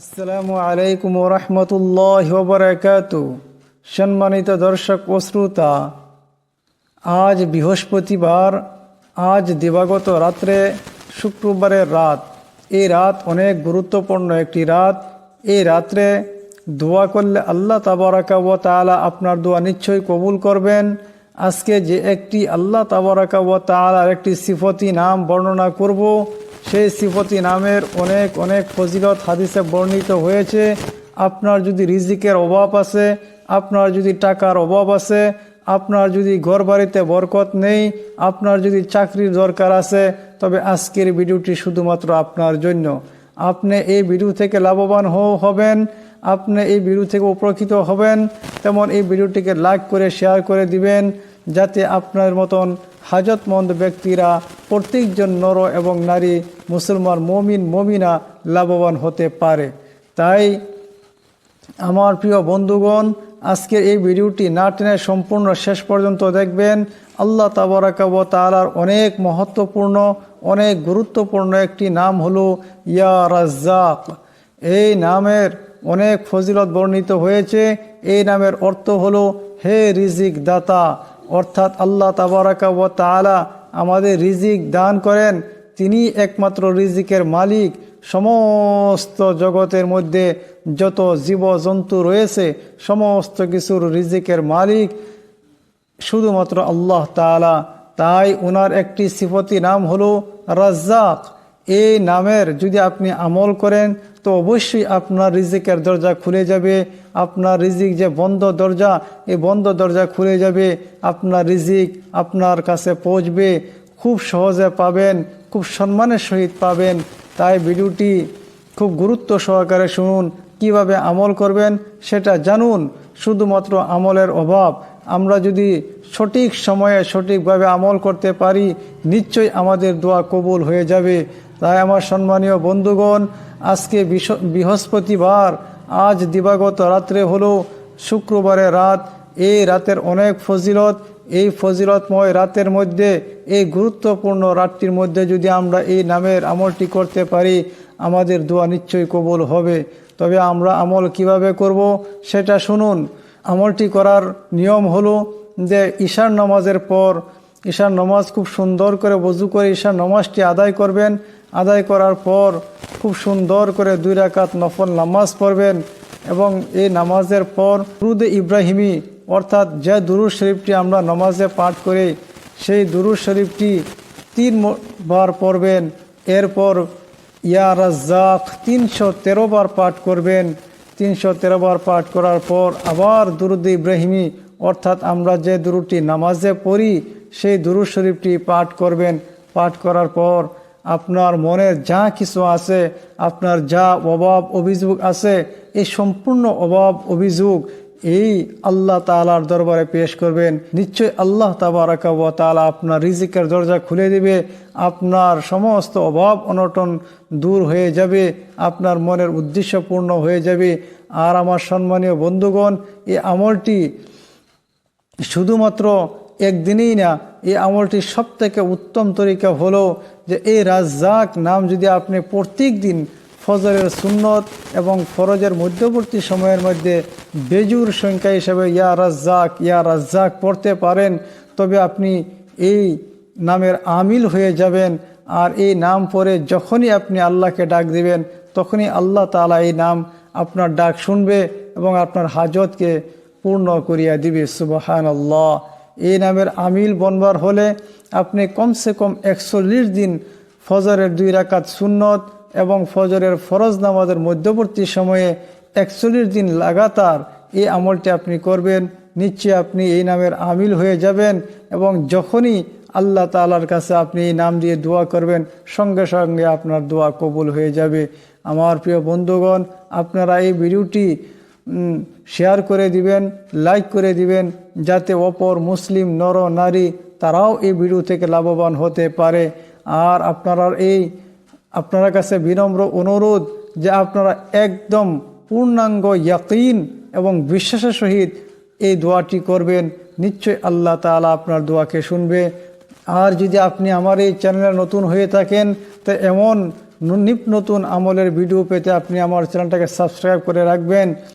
আসসালামু আলাইকুম রহমতুল্লাহ বরকাত সম্মানিত দর্শক ও শ্রোতা, আজ বৃহস্পতিবার, আজ দিবাগত রাত্রে শুক্রবারের রাত। এই রাত অনেক গুরুত্বপূর্ণ একটি রাত। এই রাত্রে দোয়া করলে আল্লাহ তাবারাকা ও তাআলা আপনার দোয়া নিশ্চয়ই কবুল করবেন। আজকে যে একটি আল্লাহ তাবারাকা ও তাআলার একটি সিফতি নাম বর্ণনা করব সেই সিফতি নামের অনেক অনেক ফজিলত হাদিসে বর্ণিত হয়েছে। আপনার যদি রিজিকের অভাব আছে, আপনার যদি টাকার অভাব আছে, আপনার যদি ঘর বাড়িতে বরকত নেই, আপনার যদি চাকরির দরকার আছে, তবে আজকের ভিডিওটি শুধুমাত্র আপনার জন্য। আপনি এই ভিডিও থেকে লাভবান হবেন, আপনি এই ভিডিও থেকে উপকৃত হবেন। তেমন এই ভিডিওটিকে লাইক করে, শেয়ার করে দিবেন, যাতে আপনার মতন হাজতমন্দ ব্যক্তিরা প্রত্যেকজন নর এবং নারী, মুসলমান মমিন, মমিনা লাভবান হতে পারে। তাই আমার প্রিয় বন্ধুগণ, আজকের এই ভিডিওটি না টেনে সম্পূর্ণ শেষ পর্যন্ত দেখবেন। আল্লাহ তাবারাকাব তালার অনেক মহত্বপূর্ণ, অনেক গুরুত্বপূর্ণ একটি নাম হলো ইয়া রাজ্জাক। এই নামের অনেক ফজিলত বর্ণিত হয়েছে। এই নামের অর্থ হলো হে রিজিক দাতা অর্থাৎ আল্লাহ তাবারাকাব তালা আমাদের রিজিক দান করেন। তিনি একমাত্র রিজিকের মালিক। সমস্ত জগতের মধ্যে যত জীবজন্তু রয়েছে, সমস্ত কিছুর রিজিকের মালিক। শুধুমাত্র আল্লাহ তাআলা। তাই ওনার একটি সিফতি নাম হলো রাজ্জাক। এই নামের যদি আপনি আমল করেন, তো অবশ্যই আপনার রিজিকের দরজা খুলে যাবে। আপনার রিজিক যে বন্ধ দরজা, এই বন্ধ দরজা খুলে যাবে। আপনার রিজিক আপনার কাছে পৌঁছবে। খুব সহজে পাবেন, খুব সম্মানের সহিত পাবেন। তাই ভিডিওটি খুব গুরুত্ব সহকারে শুনুন, কীভাবে আমল করবেন সেটা জানুন। শুধুমাত্র আমলের অভাব। আমরা যদি সঠিক সময়ে সঠিকভাবে আমল করতে পারি, নিশ্চয়ই আমাদের দোয়া কবুল হয়ে যাবে। তাই আমার সম্মানীয় বন্ধুগণ, আজকে বৃহস্পতিবার, আজ দিবাগত রাত্রে হলো শুক্রবারের রাত। এই রাতের অনেক ফজিলত, এই ফজিলতময় রাতের মধ্যে, এই গুরুত্বপূর্ণ রাতটির মধ্যে যদি আমরা এই নামের আমলটি করতে পারি, আমাদের দোয়া নিশ্চয়ই কবুল হবে। তবে আমরা আমল কীভাবে করব সেটা শুনুন। আমলটি করার নিয়ম হলো যে ঈশার নামাজের পর, ঈশার নামাজ খুব সুন্দর করে বজু করে ঈশার নামাজটি আদায় করবেন। আদায় করার পর খুব সুন্দর করে দুই রাকাত নফল নামাজ পড়বেন এবং এই নামাজের পর দুরুদ ইব্রাহিমী, অর্থাৎ যে দুরুদ শরীফটি আমরা নামাজে পাঠ করি, সেই দুরুদ শরীফটি তিন বার পড়বেন। এরপর, ইয়া রাজ্জাক, তিনশো তেরো বার পাঠ করবেন। তিনশো তেরো বার পাঠ করার পর আবার দুরুদ ইব্রাহিমী, অর্থাৎ আমরা যে দুরুটি নামাজে পড়ি, সেই দুরুদ শরীফটি পাঠ করবেন। পাঠ করার পর আপনার মনের যা কিছু আছে, আপনার যা অভাব অভিযোগ আছে, এই সম্পূর্ণ অভাব অভিযোগ এই আল্লাহ তালার দরবারে পেশ করবেন। নিশ্চয় আল্লাহ তাবারাকা তাআলা আপনার রিজিকের দরজা খুলে দিবে, আপনার সমস্ত অভাব অনটন দূর হয়ে যাবে, আপনার মনের উদ্দেশ্য পূর্ণ হয়ে যাবে। আর আমার সম্মানীয় বন্ধুগণ, এই আমলটি শুধুমাত্র একদিনেই না এই আমলটির সব থেকে উত্তম তরিকা হলো যে এই রাজ্জাক নাম যদি আপনি প্রত্যেক দিন ফজরের সুন্নত এবং ফরজের মধ্যবর্তী সময়ের মধ্যে বেজুর সংখ্যা হিসেবে ইয়া রাজ্জাক ইয়া রাজ্জাক পড়তে পারেন, তবে আপনি এই নামের আমিল হয়ে যাবেন আর এই নাম পরে যখনই আপনি আল্লাহকে ডাক দিবেন, তখনই আল্লাহ তাআলা এই নাম আপনার ডাক শুনবে এবং আপনার হাজতকে পূর্ণ করিয়া দিবে। সুবাহান আল্লাহ এই নামের আমিল বনবার হলে আপনি কমসে কম একচল্লিশ দিন ফজরের দুই রাকাত সুন্নত এবং ফজরের ফরজ নামাজের মধ্যবর্তী সময়ে একচল্লিশ দিন লাগাতার এই আমলটি আপনি করবেন, নিশ্চয়ই আপনি এই নামের আমিল হয়ে যাবেন এবং যখনই আল্লাহ তালার কাছে আপনি এই নাম দিয়ে দোয়া করবেন, সঙ্গে সঙ্গে আপনার দোয়া কবুল হয়ে যাবে। আমার প্রিয় বন্ধুগণ, আপনারা এই ভিডিওটি শেয়ার করে দিবেন লাইক করে দিবেন, যাতে অপর মুসলিম নর, নারী তারাও এই ভিডিও থেকে লাভবান হতে পারে। আর আপনারা এই, আপনার কাছে বিনম্র অনুরোধ যে আপনারা একদম পূর্ণাঙ্গ ইয়াকিন এবং বিশ্বাসের সহিত এই দোয়াটি করবেন। নিশ্চয় আল্লাহ তাআলা আপনার দোয়াকে শুনবে। আর যদি আপনি আমার এই চ্যানেলে নতুন হয়ে থাকেন, তো এমন নিপ নতুন আমলের ভিডিও পেতে আপনি আমার চ্যানেলটাকে সাবস্ক্রাইব করে রাখবেন।